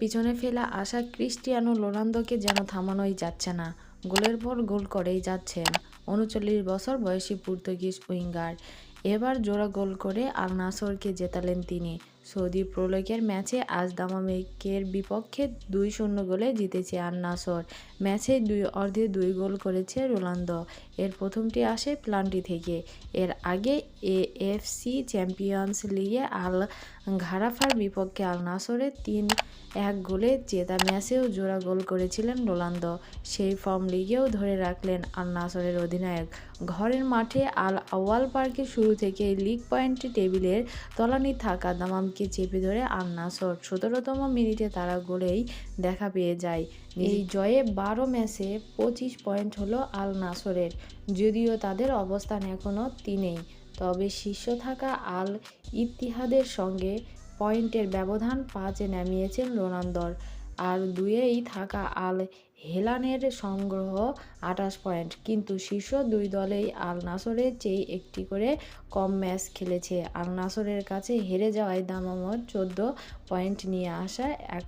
পিছনে ফেলা আসা ক্রিস্টিয়ানো রোনালদোকে যেন থামানোই যাচ্ছে না। গোলের পর গোল করেই যাচ্ছেন উনচল্লিশ বছর বয়সী পর্তুগিজ উইঙ্গার। এবার জোড়া গোল করে আল নাসরকে জেতালেন তিনি। সৌদি প্রোলিগের ম্যাচে আজ দামামেকের বিপক্ষে দুই শূন্য গোলে জিতেছে আল নাসর। ম্যাচে দুই, অর্ধে দুই গোল করেছে রোনালদো। এর প্রথমটি আসে প্লান্টি থেকে। এর আগে এএফসি চ্যাম্পিয়ন্স লিগে আল ঘারাফার বিপক্ষে আল নাসরের তিন এক গোলে জেতা ম্যাচেও জোড়া গোল করেছিলেন রোনালদো। সেই ফর্ম লিগেও ধরে রাখলেন আল নাসরের অধিনায়ক। ঘরের মাঠে আল আওয়াল পার্কে শুরু থেকে লিগ পয়েন্ট টেবিলের তলানি থাকা দামামকে চেপে ধরে আল নাসর সতেরোতম মিনিটে তারা গোলেই দেখা পেয়ে যায়। এই জয়ে বারো ম্যাচে পঁচিশ পয়েন্ট হলো আল নাসরের যদিও তাদের অবস্থান এখনও তিনেই। তবে শীর্ষ থাকা আল ইতিহাদের সঙ্গে পয়েন্টের ব্যবধান পাঁচে নামিয়েছেন রোনালদোর। আর দুয়েই থাকা আল হেলানের সংগ্রহ আঠাশ পয়েন্ট। কিন্তু শীর্ষ দুই দলেই আল নাসরের চেয়ে একটি করে কম ম্যাচ খেলেছে। আল নাসরের কাছে হেরে যাওয়ায় দামামত চোদ্দ পয়েন্ট নিয়ে আসা এক